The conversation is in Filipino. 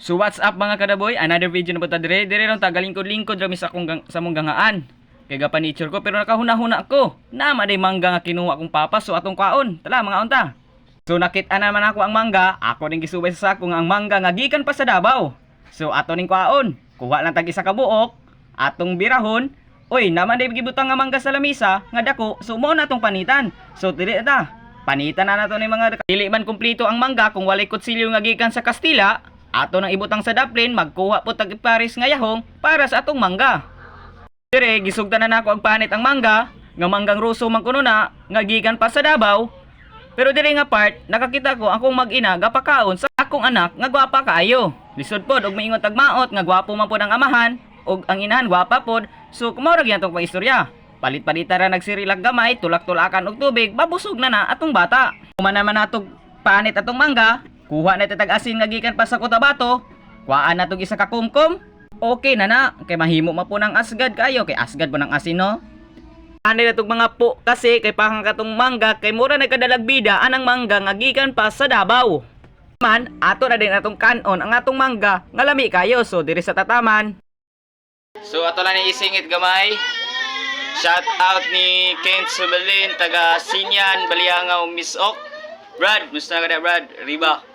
So what's up mga kadaboy? Another video na po ta dire. Dire ron ta galingkod-lingkod rami sa akong sa mong gangaan. Kay gapan nature ko pero nakahuna-huna ko. Nama day mangga nga kinuha kong papa so atong kwaon. Tala mga unta. So nakita naman ako ang mangga, ako ning gisubay sa sako ang mangga nga gikan pa sa Davao. So ato ning kwaon, kuha lang tag isa ka buok, atong birahon. Oy, naman day gibutang nga mangga sa lamisa, nga dako, so mo na tong panitan. So dili ta. Panitan na nato ni mga dili man kumpleto ang mangga kung walay kutsilyo nga gikan sa Kastila. Ato nang ibutang sa daplin, magkuha po tag pares nga yahong para sa atong mangga. Dire gisugdan na nako ang panit ang mangga, nga manggang ruso man kuno na, nga gikan pa sa Davao. Pero dire nga part, nakakita ko akong mag-ina gapakaon sa akong anak nga gwapa kaayo. Lisod pod og maingon tagmaot nga gwapo man pod ang amahan og ang inahan gwapa pod. So kumorag yan tong paistorya. Palit-palita ra nagsirilag gamay, tulak-tulakan og tubig, babusog na na atong bata. Kuma naman natog panit atong mangga, kuha na tag asin nga gikan pa sa Cotabato, kuhaan na tog isa ka kumkum. Okay na na, kay mahimo man po ng asgad kayo, kay asgad po ng asin no. Ani na tong mga po kasi kay pahang katong mangga kay mura nagkadalag bida anang mangga nga gikan pa sa Davao. Man, ato na din atong kanon ang atong mangga nga lami kayo so diri sa tataman. So ato lang ni isingit gamay. Shout out ni Kent Subalin taga Sinyan Baliangaw Miss Ok. Brad, musta ka na Brad? Riba.